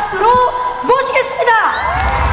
박수로 모시겠습니다.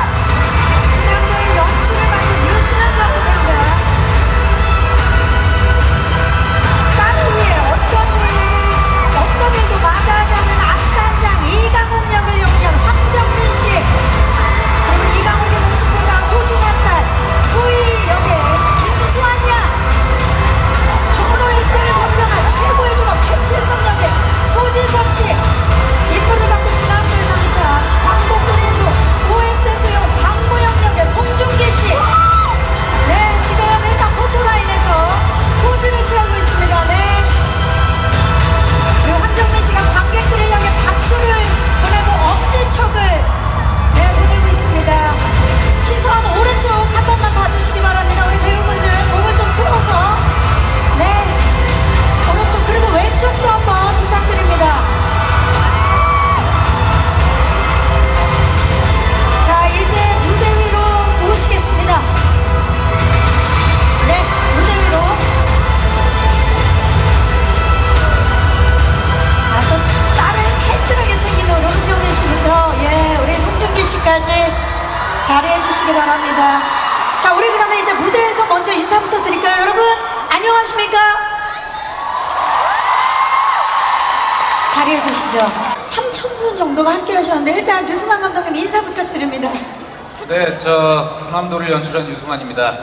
저 군함도를 연출한 유승환입니다.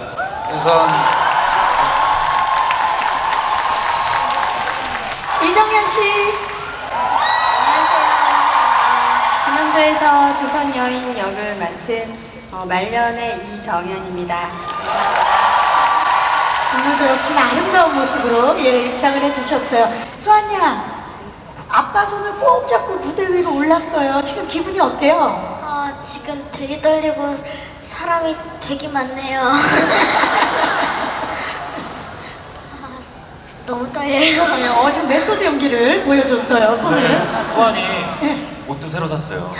우선 이정현 씨, 강남도에서 조선 여인 역을 맡은 어, 말년의 이정현입니다. 오늘도 역시나 아름다운 모습으로 예, 입장을 해주셨어요. 수환 양, 아빠 손을 꼭 잡고 무대 위로 올랐어요. 지금 기분이 어때요? 아, 지금 되게 떨리고 사람이 되게 많네요. 아, 너무 떨려요. 네, 어, 지금 메소드 연기를 보여줬어요, 손을. 네, 수환이 옷도 새로 샀어요.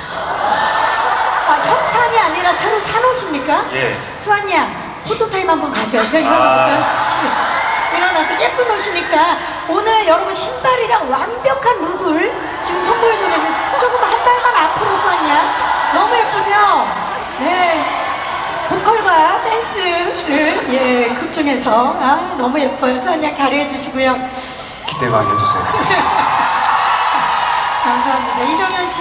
아, 협찬이 아니라 새로 사놓으십니까? 예. 수환 양, 포토타임 한번 가져야죠. 일어나볼까요? 네. 일어나서 예쁜 옷이니까 오늘 여러분 신발이랑 완벽한 룩을 지금 선보여주고 조금 한 발만 앞으로 수환 양. 너무 예쁘죠? 네. 보컬과 댄스를 예, 극 중에서 아, 너무 예뻐요. 수환 양 잘해 주시고요. 기대 많이 해주세요. 감사합니다. 이정현 씨.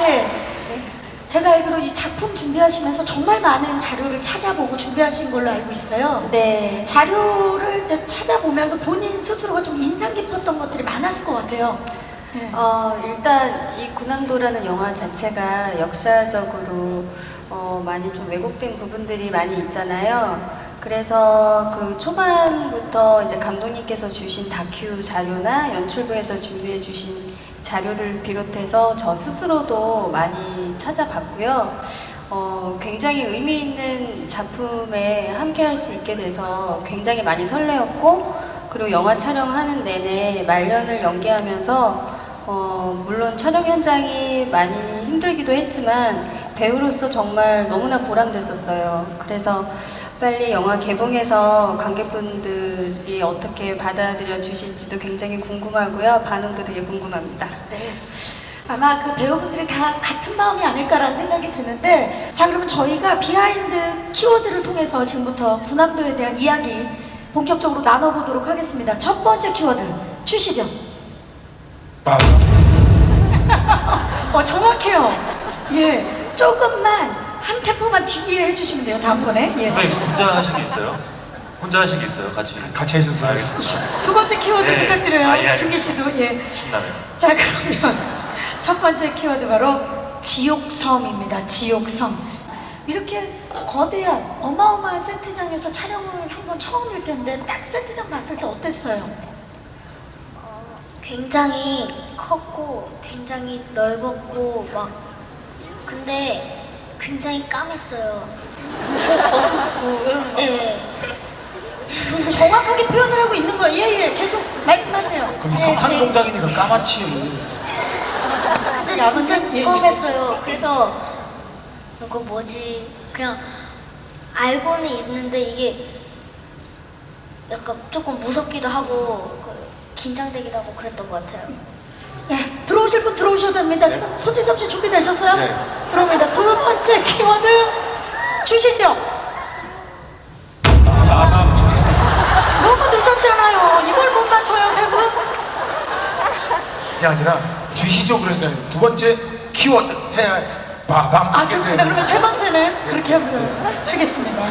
제가 알기로 이 작품 준비하시면서 정말 많은 자료를 찾아보고 준비하신 걸로 알고 있어요. 네. 자료를 이제 찾아보면서 본인 스스로가 좀 인상 깊었던 것들이 많았을 것 같아요. 네. 어, 일단 이 군함도라는 영화 자체가 역사적으로 어, 많이 좀 왜곡된 부분들이 많이 있잖아요. 그래서 그 초반부터 이제 감독님께서 주신 다큐 자료나 연출부에서 준비해 주신 자료를 비롯해서 저 스스로도 많이 찾아봤고요. 어, 굉장히 의미 있는 작품에 함께 할 수 있게 돼서 굉장히 많이 설레었고, 그리고 영화 촬영하는 내내 말년을 연기하면서, 어, 물론 촬영 현장이 많이 힘들기도 했지만, 배우로서 정말 너무나 보람됐었어요. 그래서 빨리 영화 개봉해서 관객분들이 어떻게 받아들여 주실지도 굉장히 궁금하고요. 반응도 되게 궁금합니다. 네. 아마 그 배우분들이 다 같은 마음이 아닐까라는 생각이 드는데 자 그러면 저희가 비하인드 키워드를 통해서 지금부터 군함도에 대한 이야기 본격적으로 나눠보도록 하겠습니다. 첫 번째 키워드 주시죠. 어 정확해요. 예, 조금만 한 템포만 뒤에 해주시면 돼요. 다음번에. 예. 선배님 혼자 게 있어요? 혼자 게 있어요? 같이 같이 해주세요. 알겠습니다. 두 번째 키워드 예, 부탁드려요. 아, 예, 알겠습니다. 준기 씨도 예. 신나네요. 자 그러면 첫 번째 키워드 바로 지옥섬입니다. 지옥섬. 이렇게 거대한 어마어마한 세트장에서 촬영을 한 건 처음일 텐데 딱 세트장 봤을 때 어땠어요? 어, 굉장히 컸고, 굉장히 넓었고, 막, 근데 굉장히 까맸어요. 어둡고 예. 정확하게 표현을 하고 있는 거예요. 예 예 계속 말씀하세요. 거기 네, 석탄 제- 공장이니까 까맣지. 근데 야, 진짜 근데- 예, 껌했어요. 그래서, 이거 뭐지? 그냥 알고는 있는데 이게 약간 조금 무섭기도 하고, 그 긴장되기도 하고 그랬던 것 같아요. 자, 들어오실 분 들어오셔도 됩니다. 지금 손지섭 씨 준비되셨어요? 네. 들어옵니다. 두 번째 키워드 주시죠. 너무 늦었잖아요. 이걸 못 맞춰요, 세 분? 그게 아니라 주시죠 그러니까 두 번째 키워드 해야 빠밤 아, 좋습니다. 그러면 세 번째는 그렇게 하도록 하겠습니다.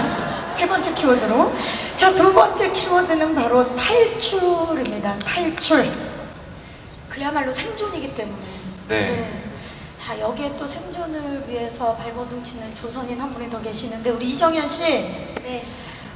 세 번째 키워드로. 자, 두 번째 키워드는 바로 탈출입니다. 탈출. 그야말로 생존이기 때문에. 네. 자, 여기에 또 생존을 위해서 발버둥 치는 조선인 한 분이 더 계시는데, 우리 이정현 씨. 네.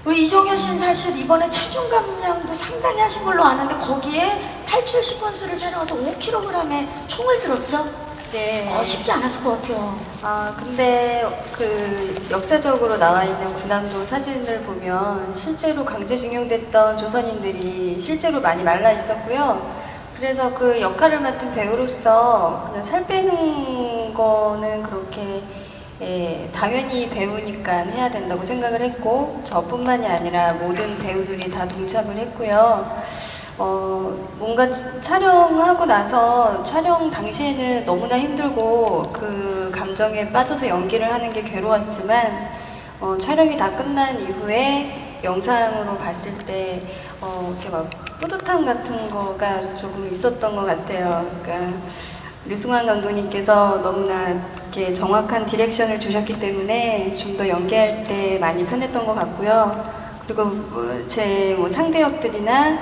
우리 이정현 씨는 사실 이번에 체중 감량도 상당히 하신 걸로 아는데, 거기에 탈출 시퀀스를 촬영할 때 5kg의 총을 들었죠? 네. 어, 쉽지 않았을 것 같아요. 아, 근데 그 역사적으로 나와 있는 군함도 사진을 보면 실제로 강제징용됐던 조선인들이 실제로 많이 말라 있었고요. 그래서 그 역할을 맡은 배우로서 살 빼는 거는 그렇게 예, 당연히 배우니까 해야 된다고 생각을 했고 저뿐만이 아니라 모든 배우들이 다 동참을 했고요. 어, 뭔가 촬영하고 나서 촬영 당시에는 너무나 힘들고 그 감정에 빠져서 연기를 하는 게 괴로웠지만 어, 촬영이 다 끝난 이후에 영상으로 봤을 때 어, 이렇게 막 뿌듯함 같은 거가 조금 있었던 것 같아요. 그러니까 류승환 감독님께서 너무나 이렇게 정확한 디렉션을 주셨기 때문에 좀 더 연기할 때 많이 편했던 것 같고요. 그리고 제뭐 상대 역들이나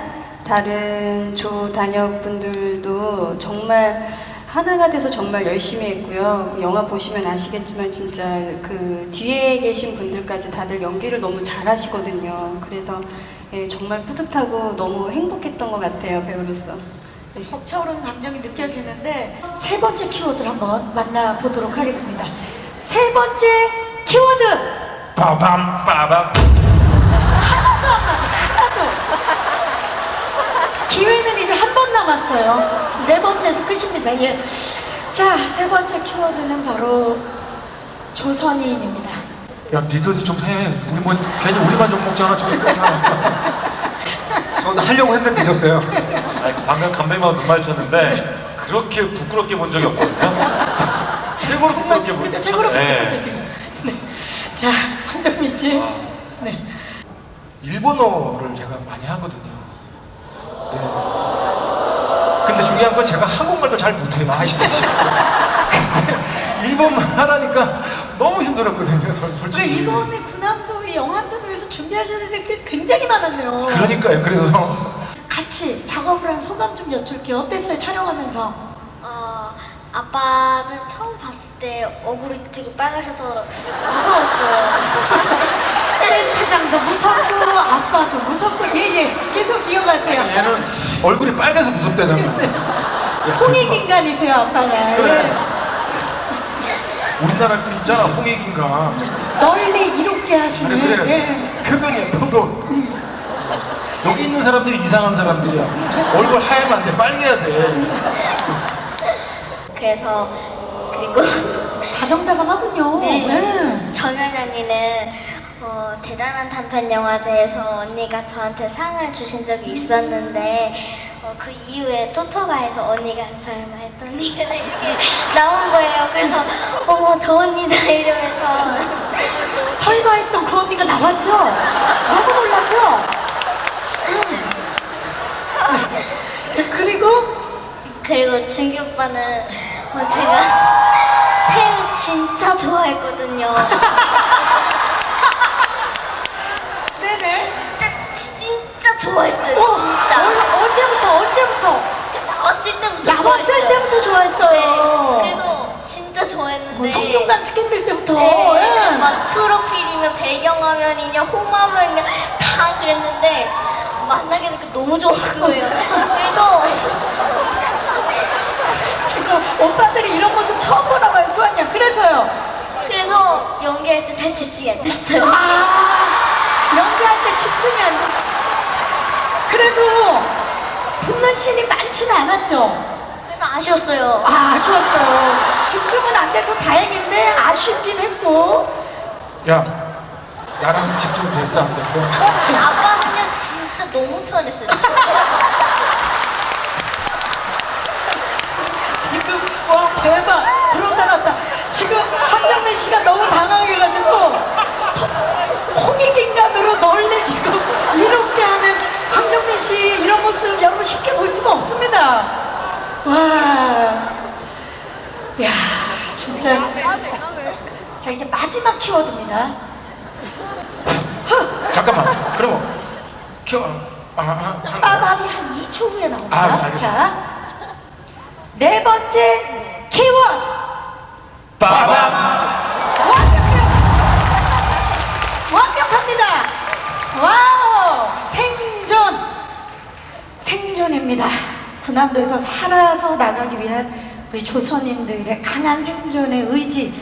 다른 조 단역 분들도 정말 하나가 돼서 정말 열심히 했고요. 그 영화 보시면 아시겠지만 진짜 그 뒤에 계신 분들까지 다들 연기를 너무 잘하시거든요. 그래서 예, 정말 뿌듯하고 너무 행복했던 것 같아요 배우로서. 네. 벅차오르는 감정이 느껴지는데 세 번째 키워드를 한번 만나보도록 하겠습니다. 세 번째 키워드 빠밤 빠밤 하나도 안 맞아 하나도 기회는 이제 한 번 남았어요. 네 번째에서 끝입니다. 예. 자, 세 번째 키워드는 바로 조선인입니다. 야 니들도 좀 해 우리 뭐 괜히 우리만 욕 먹잖아 저는 저는 하려고 했는데 늦었어요 아니, 방금 감독님하고 눈 마주쳤는데 그렇게 부끄럽게 본 적이 없거든요. 최고로 부끄럽게 본 그죠? 최고로 부끄럽게 네. 지금. 네. 자, 황정민 씨. 네. 일본어를 제가 많이 하거든요 네 근데 중요한 건 제가 한국말도 잘 못해요 아시다시피 근데 일본말 하라니까 너무 힘들었거든요 솔- 솔직히 이번에 군함도 영화 한 편을 위해서 준비하셔야 될 게 굉장히 많았네요. 그러니까요 그래서 같이 작업을 한 소감 좀 여쭐게요. 어땠어요, 촬영하면서? 어, 아빠는 처음 봤을 때 얼굴이 되게 빨가셔서 무서웠어요. 센터장도 무섭고, 아빠도 무섭고, 예, 예. 계속 이어가세요. 얘는 얼굴이 빨개서 무섭다잖아 홍익 인간이세요, 아빠가. 예. 우리나라 그 있잖아 홍익인가 널리 이롭게 하시는. 그래 그래 예. 표변이야 표본 여기 있는 사람들이 이상한 사람들이야 얼굴 하얘면 안돼 빨개야 돼 그래서 그리고 다정다감하군요. 네. 예. 정연 언니는 어, 대단한 단편 영화제에서 언니가 저한테 상을 주신 적이 있었는데 어, 그 이후에 토토가에서 언니가 설마 했더니 이렇게 나온 거예요. 그래서 어머 저 언니다 이러면서 설마 했던 그 언니가 나왔죠? 너무 놀랐죠? 음. 네. 그리고 그리고 준규 오빠는 어, 제가 태우 진짜 좋아했거든요. 네네. 진짜 진짜 좋아했어요. 어, 진짜. 어, 언제부터 언제부터? 나왔을 때부터 나왔을 좋아했어요. 때부터 좋아했어요. 네, 그래서 진짜 좋아했는데. 뭐 성균관 스캔들 때부터. 네, 그래서 예. 막 프로필이면 배경화면이냐 홈화면이냐 다 그랬는데 만나게 되니까 너무 좋은 거예요. 그래서 지금 오빠들이 이런 모습 처음 보나 봐요, 수환이야. 그래서요. 그래서 연기할 때 잘 집중이 안 됐어요. 아, 연기할 때 집중이 안 돼. 그래도 붙는 씬이 많지는 않았죠. 그래서 아쉬웠어요. 아, 아쉬웠어요. 집중은 안 돼서 다행인데 아쉽긴 했고. 야 나랑 집중 됐어 안 됐어 아빠는요 진짜 너무 편했어요. 진짜. 와 대박 들었다 놨다 지금 한정민 씨가 너무 당황해가지고 홍익인간으로 널리 지금 이렇게 하는 씨 이런 모습 여러분 쉽게 볼 수가 없습니다 와 야, 진짜. 자, 이제 마지막 키워드입니다. 잠깐만. 그럼 켜. 아, 아, 아. 빠밤이 한 2초 후에 나옵니다. 아, 알겠습니다. 자, 네 번째 키워드. 빠밤. 완벽해요. 완벽합니다. 와우, 생존. 생존입니다. 군함도에서 살아서 나가기 위한 우리 조선인들의 강한 생존의 의지.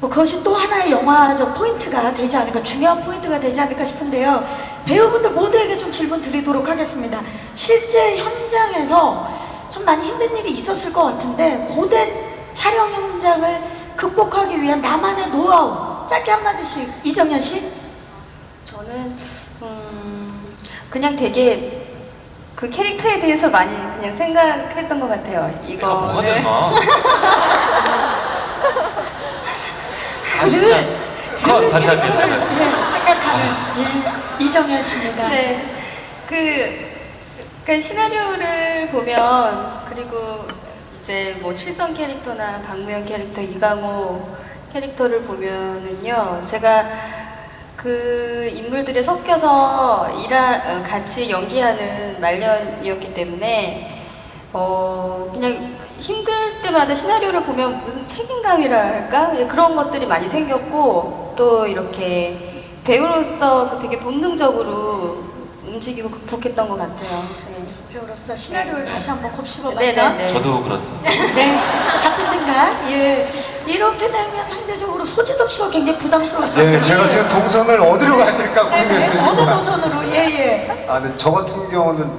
뭐 그것이 또 하나의 영화적 포인트가 되지 않을까, 중요한 포인트가 되지 않을까 싶은데요. 배우분들 모두에게 좀 질문 드리도록 하겠습니다. 실제 현장에서 좀 많이 힘든 일이 있었을 것 같은데, 고된 촬영 현장을 극복하기 위한 나만의 노하우, 짧게 한마디씩, 이정현 씨? 저는 음, 그냥 되게 그 캐릭터에 대해서 많이 그냥 생각했던 것 같아요. 내가 뭐가 됐나? 아 진짜. 컷 다시 할게요. 다시 할게요. 예, 생각하는 예, 이정현 씨입니다. 네. 그, 그러니까 시나리오를 보면, 그리고 이제 뭐 칠성 캐릭터나 박무영 캐릭터, 이강호 캐릭터를 보면은요, 제가 그 인물들이 섞여서 일하, 어, 같이 연기하는 말년이었기 때문에, 어, 그냥 힘들 때마다 시나리오를 보면 무슨 책임감이라 할까? 예, 그런 것들이 많이 생겼고, 또 이렇게 배우로서 그 되게 본능적으로 움직이고 극복했던 것 같아요. 네. 배우로서 시나리오를 다시 한번 곱씹어봤다. 네네네. 저도 그렇습니다. 네, 같은 생각. 예, 이렇게 되면 상대적으로 소지섭 씨가 굉장히 부담스러울 수 있어요. 네, 제가 지금 동선을 어디로 가야 될까 고민했어요. 어느 순간. 노선으로? 예, 예. 아, 근데 저 같은 경우는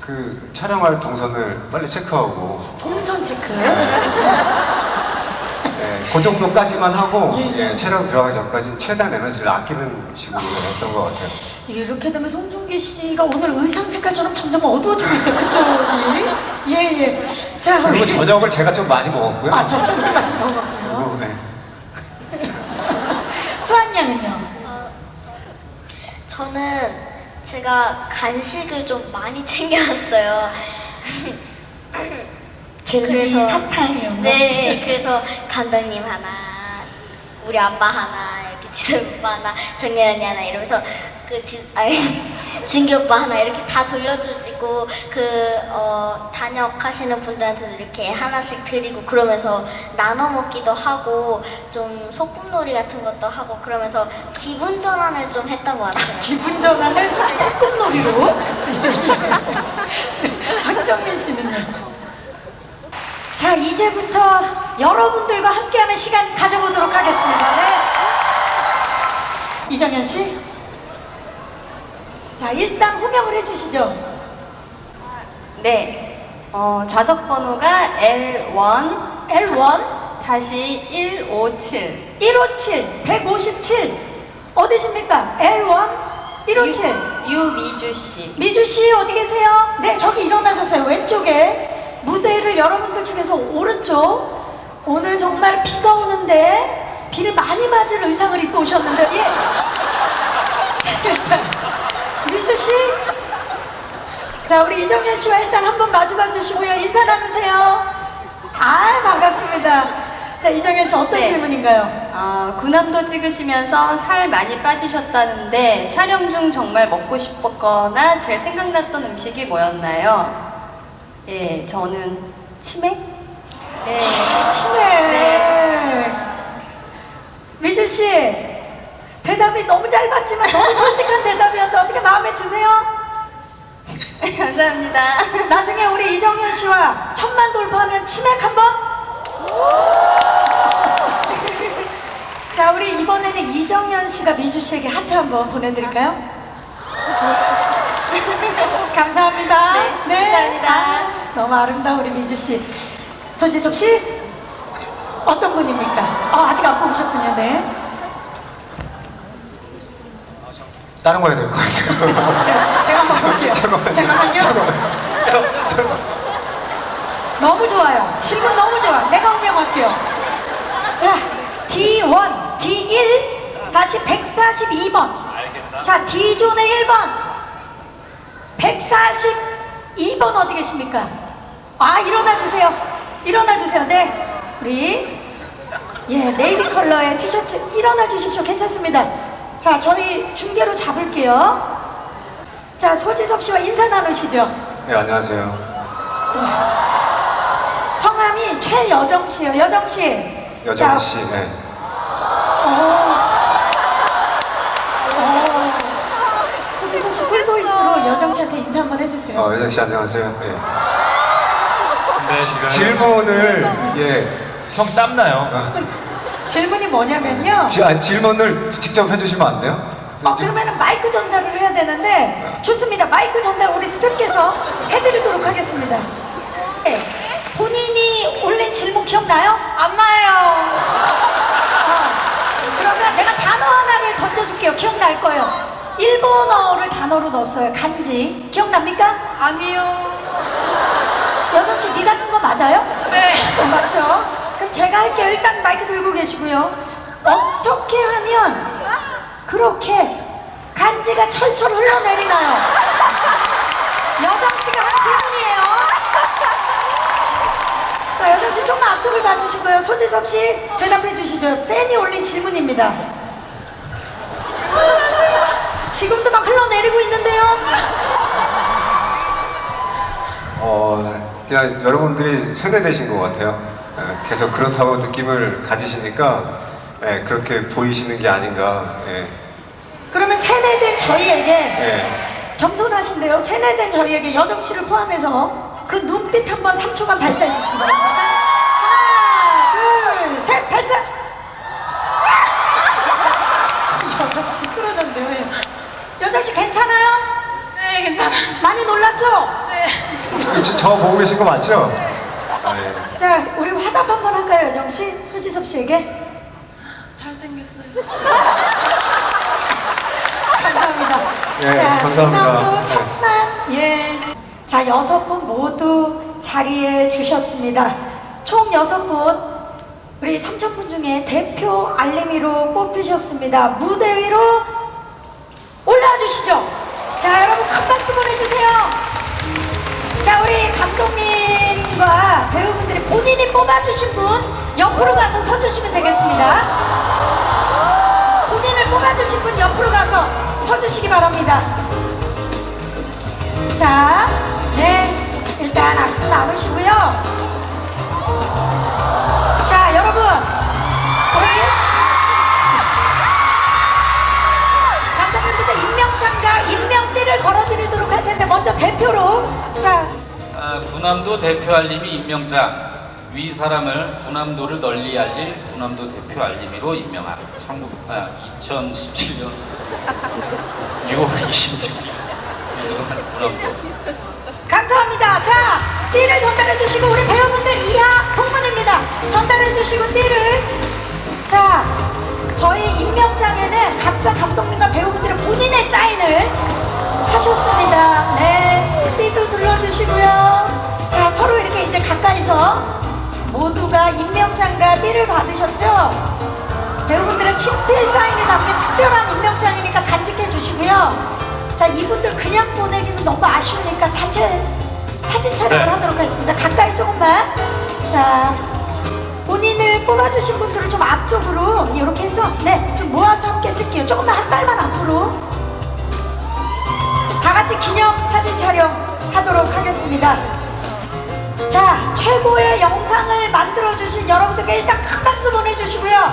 그 촬영할 동선을 빨리 체크하고 동선 체크. 예, 그 정도까지만 하고 예, 촬영 들어가기 전까지는 최대한 에너지를 아끼는 식으로 했던 것 같아요. 이렇게 되면 송중기 씨가 오늘 의상 색깔처럼 점점 어두워지고 있어요. 그쪽이. 예, 예. 자, 그리고 우리- 저녁을 제가 좀 많이 먹었고요. 아, 저 정말 먹었고요. 그리고 네. 수한 양은요? 저는 제가 간식을 좀 많이 챙겨왔어요. 그래서- 사탕이요. 네, 그래서 감독님 하나, 우리 아빠 하나, 이렇게 지선 오빠 하나, 정연 언니 하나 이러면서 그 지, 아니, 진기 오빠 하나 이렇게 다 돌려드리고 그 어, 단역하시는 분들한테도 이렇게 하나씩 드리고 그러면서 나눠 먹기도 하고 좀 소꿉놀이 같은 것도 하고 그러면서 기분 전환을 좀 했던 것 같아요. 기분 전환을 소꿉놀이로. 황정민 씨는요? 자, 이제부터 여러분들과 함께하는 시간 가져보도록 하겠습니다. 네. 이정현 씨? 자, 일단 호명을 해주시죠. 네. 어, 좌석 번호가 L1 L1 다시 157. 157 157 어디십니까? L1 157 유미주 씨. 미주 씨 어디 계세요? 네 저기 일어나셨어요 왼쪽에 무대를 여러분들 중에서 오른쪽 오늘 정말 비가 오는데 비를 많이 맞을 의상을 입고 오셨는데 예. 미주 씨. 자 우리 이정현 씨와 일단 한번 마주봐 주시고요 인사 나누세요. 아 반갑습니다. 자 이정현 씨 어떤 네. 질문인가요? 어, 군함도 찍으시면서 살 많이 빠지셨다는데 촬영 중 정말 먹고 싶었거나 제일 생각났던 음식이 뭐였나요? 예, 저는 치맥? 예. 치매. 미주 씨, 대답이 너무 짧았지만 너무 솔직한 대답이었는데 어떻게 마음에 드세요? 감사합니다. 나중에 우리 이정현 씨와 천만 돌파하면 치맥 한번? 자, 우리 이번에는 이정현 씨가 미주 씨에게 하트 한번 보내드릴까요? 감사합니다. 너무 아름다운 우리 미주 씨. 손지섭 씨, 어떤 분입니까? 어, 아직 안 뽑으셨군요, 네. 다른 거 해야 될 것 같아요. 제가, 제가 한번 볼게요. 잠깐만요. 잠깐만요. 잠깐만요. 잠깐만. 너무 좋아요. 질문 너무 좋아. 내가 운명할게요. 자, D1, D1, 다시 142번. 알겠다. 자, D존의 1번. 142번 어디 계십니까? 아, 일어나 주세요. 일어나 주세요. 네. 우리, 예, 네이비 컬러의 티셔츠 일어나 주십시오. 괜찮습니다. 자, 저희 중계로 잡을게요. 자, 소지섭 씨와 인사 나누시죠. 네, 안녕하세요. 성함이 최여정 씨요. 여정 씨. 여정 자, 씨. 네. 소지섭 씨 꿀보이스로 여정 씨한테 인사 한번 해주세요. 어, 여정 씨 안녕하세요. 네. 근데 지금 질문을 예. 형 땀나요. 질문이 뭐냐면요. 지, 아, 질문을 직접 해주시면 안 돼요? 어, 그러면은 마이크 전달을 해야 되는데 좋습니다. 마이크 전달 우리 스태프께서 해드리도록 하겠습니다. 네. 본인이 올린 질문 기억나요? 안 나요. 어, 그러면 내가 단어 하나를 던져줄게요. 기억날 거예요. 일본어를 단어로 넣었어요. 간지. 기억납니까? 아니요. 여정 씨, 네가 쓴 거 맞아요? 네. 맞죠? 그럼 제가 할게요. 일단 마이크 들고 계시고요. 어떻게 하면 그렇게 간지가 철철 흘러내리나요? 여정 씨가 한 질문이에요. 자, 여정 씨 조금만 앞쪽을 봐주시고요. 소지섭 씨 대답해 주시죠. 팬이 올린 질문입니다. 지금도 막 흘러내리고 있는데요. 어, 그냥 여러분들이 세뇌되신 것 같아요. 예, 계속 그렇다고 느낌을 가지시니까 예, 그렇게 보이시는 게 아닌가. 예, 그러면 세뇌된 저희에게 예. 겸손하신데요. 세뇌된 저희에게 여정 씨를 포함해서 그 눈빛 한번 3초간 발사해 주시기 바랍니다. 자, 하나, 둘, 셋, 발사! 여정 씨 쓰러졌네요. 예. 여정 씨 괜찮아요? 네, 괜찮아요. 많이 놀랐죠? 네. 저, 저 보고 계신 거 맞죠? 아, 예. 자, 우리 화답 한 번 할까요, 여정 씨? 소지섭 씨에게? 감사합니다. 예, 자, 감사합니다. 천만 예. 자, 여섯 분 모두 자리해 주셨습니다. 총 여섯 분 우리 삼천 분 중에 대표 알림이로 뽑히셨습니다. 무대 위로 올라와 주시죠. 자, 여러분 큰 박수 보내주세요. 자, 우리 감독님과 배우분들이 본인이 뽑아주신 분 옆으로 가서 서주시면 되겠습니다. 본인을 뽑아주신 분 옆으로 가서 서주시기 바랍니다. 자, 네, 일단 악수 나누시고요. 텐데 먼저 대표로 자, 아, 구남도 대표 알림이 임명장 위 사람을 구남도를 널리 알릴 구남도 대표 알림이로 임명함. 19, 아, 2017년 6월 26일 유수동 구남도. 감사합니다. 자, 띠를 전달해 주시고 우리 배우분들 이하 동문입니다. 전달해 주시고 띠를 자, 저희 임명장에는 각자 감독님과 배우분들은 본인의 사인을 하셨습니다. 네, 띠도 둘러주시고요. 자, 서로 이렇게 이제 가까이서 모두가 임명장과 띠를 받으셨죠? 배우분들은 친필 사인이 담긴 특별한 임명장이니까 간직해 주시고요. 자, 이분들 그냥 보내기는 너무 아쉬우니까 단체 사진 촬영을 네. 하도록 하겠습니다. 가까이 조금만. 자, 본인을 뽑아주신 분들은 좀 앞쪽으로 이렇게 해서 네, 좀 모아서 함께 쓸게요. 조금만 한 발만 앞으로. 다 같이 기념 사진 촬영 하도록 하겠습니다. 자, 최고의 영상을 만들어주신 여러분들께 일단 큰 박수 보내주시고요.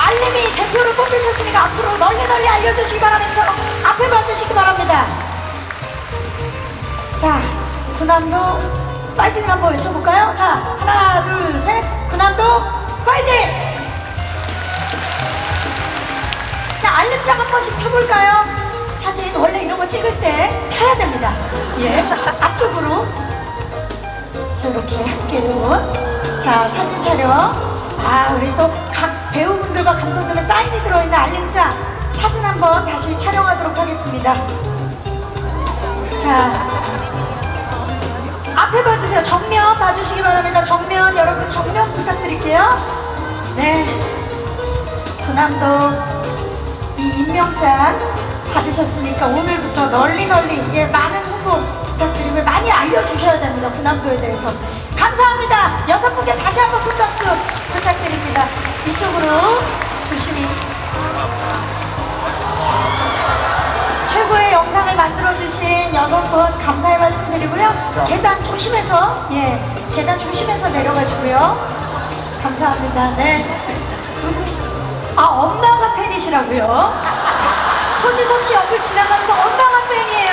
알림이 대표로 뽑히셨으니까 앞으로 널리 널리 알려주시기 바라면서 앞에 봐주시기 바랍니다. 자, 구남도 파이팅 한번 외쳐볼까요? 자, 하나, 둘, 셋. 구남도 파이팅! 자, 알림장 한 번씩 펴볼까요? 사진 원래 이런 거 찍을 때 펴야 됩니다. 예, 앞쪽으로. 자, 이렇게 함께 두. 자, 사진 촬영. 아, 우리 또 각 배우분들과 감독님의 사인이 들어있는 알림장 사진 한번 다시 촬영하도록 하겠습니다. 자, 앞에 봐주세요. 정면 봐주시기 바랍니다. 정면 여러분 정면 부탁드릴게요. 네. 부남도 이 임명장 받으셨으니까 오늘부터 널리 널리 예, 많은 홍보 부탁드리고 많이 알려주셔야 됩니다. 부남도에 대해서 감사합니다. 여섯 분께 다시 한번 큰 박수 부탁드립니다. 이쪽으로 조심히 최고의 영상을 만들어주신 여섯 분 감사의 말씀 드리고요. 계단 조심해서 예 계단 조심해서 내려가시고요. 감사합니다. 네. 무슨 아 엄마가 팬이시라고요? 소지섭 씨 옆을 지나가면서 엄마가 팬이에요.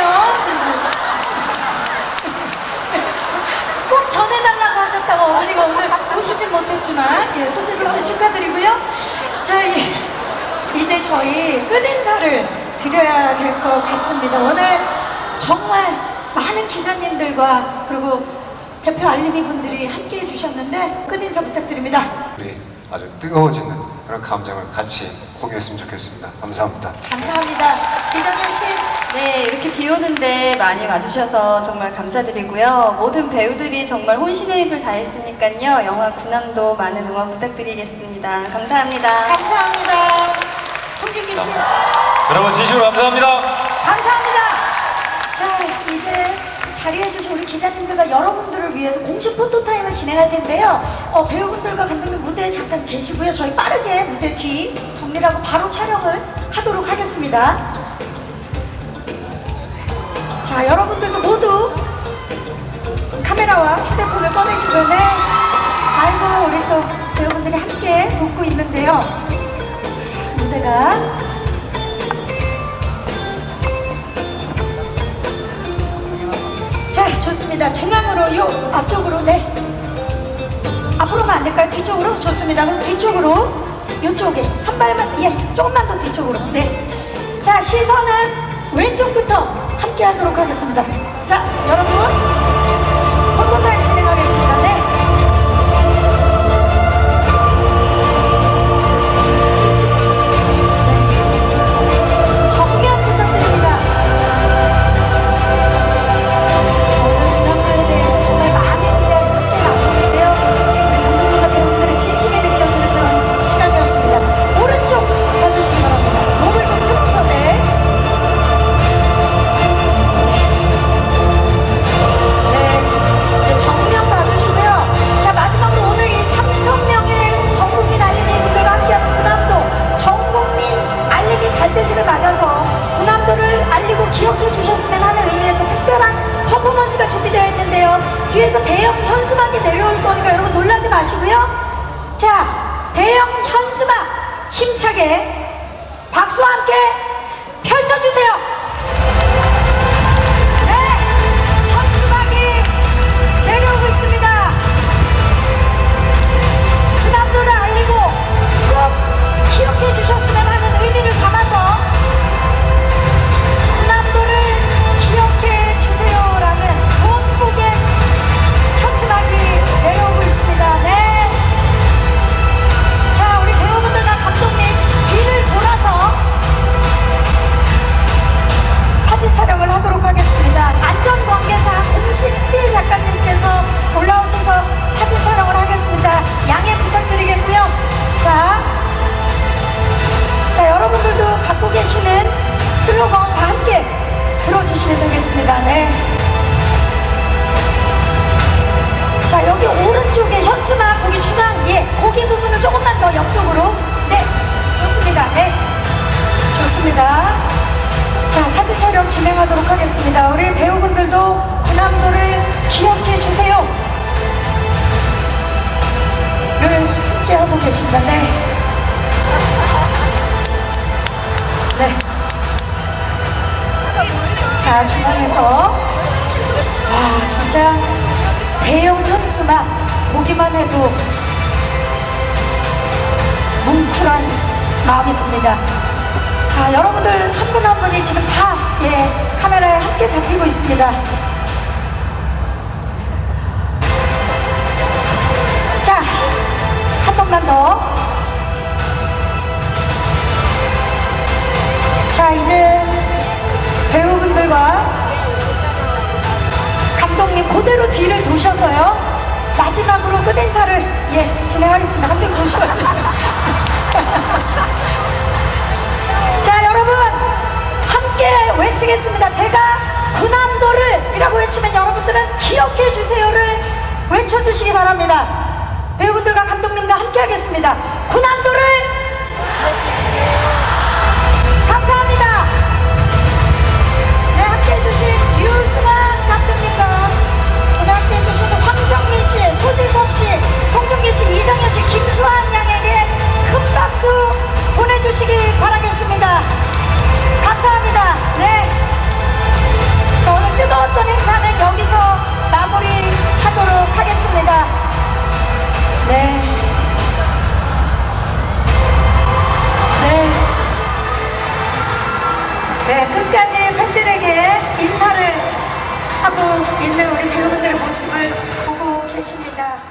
꼭 전해달라고 하셨다고 어머니가 오늘 오시진 못했지만 예, 소지섭 씨 축하드리고요. 저희 이제 저희 끝인사를 드려야 될 것 같습니다. 오늘 정말 많은 기자님들과 그리고 대표 알림이 분들이 함께 해주셨는데 끝인사 부탁드립니다. 우리 아주 뜨거워지는 그런 감정을 같이 공유했으면 좋겠습니다. 감사합니다. 감사합니다. 이정현 씨. 네, 이렇게 비 오는데 많이 와주셔서 정말 감사드리고요. 모든 배우들이 정말 혼신의 힘을 다했으니까요. 영화 군함도 많은 응원 부탁드리겠습니다. 감사합니다. 감사합니다. 송중기 씨. 여러분 진심으로 감사합니다. 감사합니다. 자리해주신 우리 기자님들과 여러분들을 위해서 공식 포토타임을 진행할 텐데요. 어, 배우분들과 감독님 무대에 잠깐 계시고요. 저희 빠르게 무대 뒤 정리하고 바로 촬영을 하도록 하겠습니다. 자, 여러분들도 모두 카메라와 휴대폰을 꺼내시고요. 네. 아이고, 우리 또 배우분들이 함께 돕고 있는데요. 자, 무대가 좋습니다. 중앙으로, 요, 앞쪽으로, 네. 앞으로만 안 될까요? 뒤쪽으로? 좋습니다. 그럼 뒤쪽으로, 요쪽에. 한 발만, 예, 조금만 더 뒤쪽으로. 네. 자, 시선은 왼쪽부터 함께 하도록 하겠습니다. 자, 여러분. 여러분들도 갖고 계시는 슬로건 다 함께 들어주시면 되겠습니다. 네. 자 여기 오른쪽에 현수막 거기 중앙 예 고기 부분은 조금만 더 옆쪽으로 네 좋습니다. 네 좋습니다. 자 사진 촬영 진행하도록 하겠습니다. 우리 배우분들도 군함도를 기억해 주세요. 를 함께 하고 계십니다. 네. 네. 자 중앙에서 와 진짜 대형 현수막 보기만 해도 뭉클한 마음이 듭니다. 자, 여러분들 한 분한 분이 지금 다, 예, 카메라에 함께 잡히고 있습니다. 자, 한 번만 더. 자, 이제 배우분들과 감독님 그대로 뒤를 도셔서요. 마지막으로 끝인사를 예 진행하겠습니다. 감독님 도시면 자 여러분 함께 외치겠습니다. 제가 군함도를 이라고 외치면 여러분들은 기억해 주세요를 외쳐주시기 바랍니다. 배우분들과 감독님과 함께 하겠습니다. 군함도를 씨, 소지섭 씨, 송중기 씨, 이정현 씨, 김수환 양에게 큰 박수 보내주시기 바라겠습니다. 감사합니다. 네. 자, 오늘 뜨거웠던 행사는 여기서 마무리하도록 하겠습니다. 네. 네. 네, 끝까지 팬들에게 인사를 하고 있는 우리 배우분들의 모습을 되십니다.